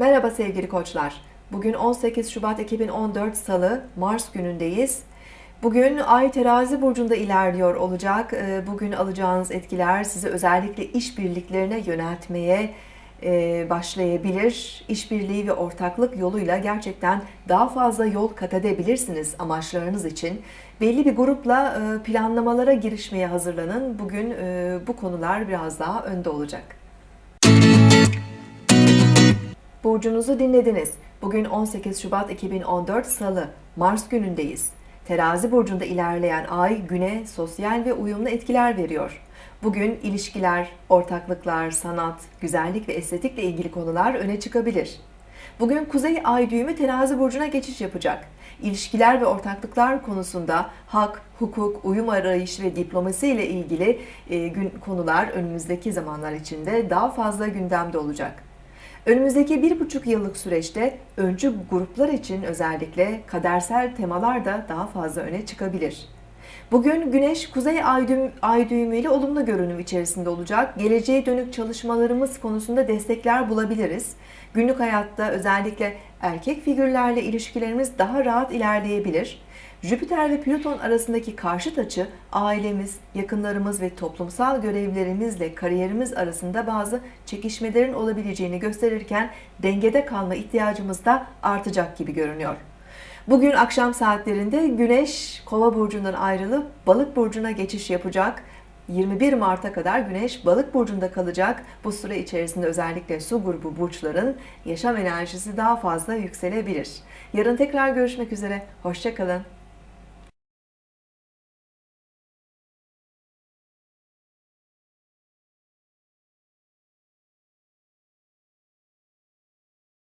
Merhaba sevgili koçlar. Bugün 18 Şubat 2014 Salı, Mars günündeyiz. Bugün Ay terazi burcunda ilerliyor olacak. Ee, Bugün alacağınız etkiler sizi özellikle işbirliklerine yöneltmeye e, başlayabilir. İşbirliği ve ortaklık yoluyla gerçekten daha fazla yol kat edebilirsiniz amaçlarınız için. Belli bir grupla e, planlamalara girişmeye hazırlanın. Bugün e, bu konular biraz daha önde olacak. Burcunuzu dinlediniz. Bugün 18 Şubat 2014 Salı, Mars günündeyiz. Terazi burcunda ilerleyen ay güne sosyal ve uyumlu etkiler veriyor. Bugün ilişkiler, ortaklıklar, sanat, güzellik ve estetikle ilgili konular öne çıkabilir. Bugün Kuzey Ay düğümü Terazi burcuna geçiş yapacak. İlişkiler ve ortaklıklar konusunda hak, hukuk, uyum arayışı ve diplomasi ile ilgili e, gün konular önümüzdeki zamanlar içinde daha fazla gündemde olacak. Önümüzdeki bir buçuk yıllık süreçte öncü gruplar için özellikle kadersel temalar da daha fazla öne çıkabilir. Bugün Güneş Kuzey Ay, düğüm, ay düğümüyle olumlu görünüm içerisinde olacak. Geleceğe dönük çalışmalarımız konusunda destekler bulabiliriz. Günlük hayatta özellikle erkek figürlerle ilişkilerimiz daha rahat ilerleyebilir. Jüpiter ve Plüton arasındaki karşıt açı ailemiz, yakınlarımız ve toplumsal görevlerimizle kariyerimiz arasında bazı çekişmelerin olabileceğini gösterirken dengede kalma ihtiyacımız da artacak gibi görünüyor. Bugün akşam saatlerinde Güneş Kova burcundan ayrılıp Balık burcuna geçiş yapacak. 21 Mart'a kadar Güneş Balık burcunda kalacak. Bu süre içerisinde özellikle su grubu burçların yaşam enerjisi daha fazla yükselebilir. Yarın tekrar görüşmek üzere. Hoşçakalın.